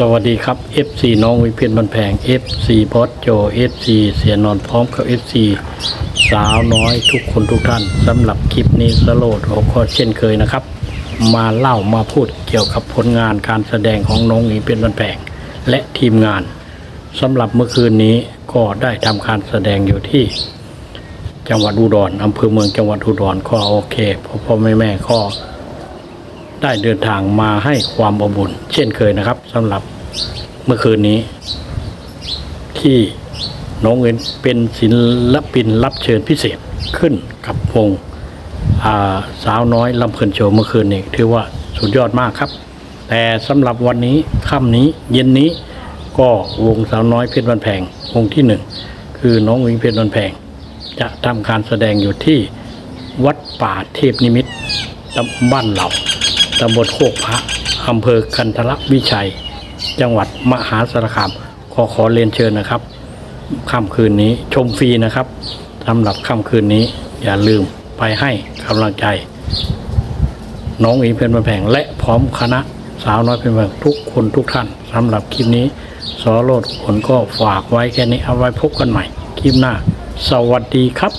สวัสดีครับ FC น้องวิเพียนบันแพง FC บอสโจ FC เสียนอนพร้อมกับ FC สาวน้อยทุกคนทุกท่านสำหรับคลิปนี้สโลดหัวข้อเช่นเคยนะครับ มาเล่ามาพูดเกี่ยวกับผลงานการแสดงของน้องวิเพียนบันแพง และทีมงานสำหรับเมื่อคืนนี้ก็ได้ทำการแสดงอยู่ที่ จังหวัดอุดรอำเภอเมืองจังหวัดอุดรก็โอเคพ่อพ่อแม่แม่ก็ ได้เดินทางมาให้ความอบอุ่นเช่นเคยนะครับสำหรับเมื่อคืนนี้ ที่น้องเอ็นเป็นศิลปินรับเชิญพิเศษขึ้นกับวงาสาวน้อยลำเพลินโชว์เมื่อคืนนี้ถือว่าสุดยอดมากครับ แต่สำหรับวันนี้ค่ำนี้เย็นนี้ก็วงสาวน้อยเพชรวันแพงวงที่หนึ่งคือน้องวิงเพชรวันแพง จะทำการแสดงอยู่ที่วัดป่าเทพนิมิตตำบ้านเหล่า ตำบลโคกพระอำเภอกันทรวิชัย จังหวัดมหาสารคาม ขอขอเรียนเชิญนะครับค่ำคืนนี้ชมฟรีนะครับสำหรับค่ำคืนนี้อย่าลืมไปให้กำลังใจ น้องอิงเพชรบันแพงและพร้อมคณะสาวน้อยเพชรบันแพงทุกคนทุกท่านสำหรับคลิปนี้สอโรดผลก็ฝากไว้แค่นี้เอาไว้พบกันใหม่ คลิปหน้า สวัสดีครับ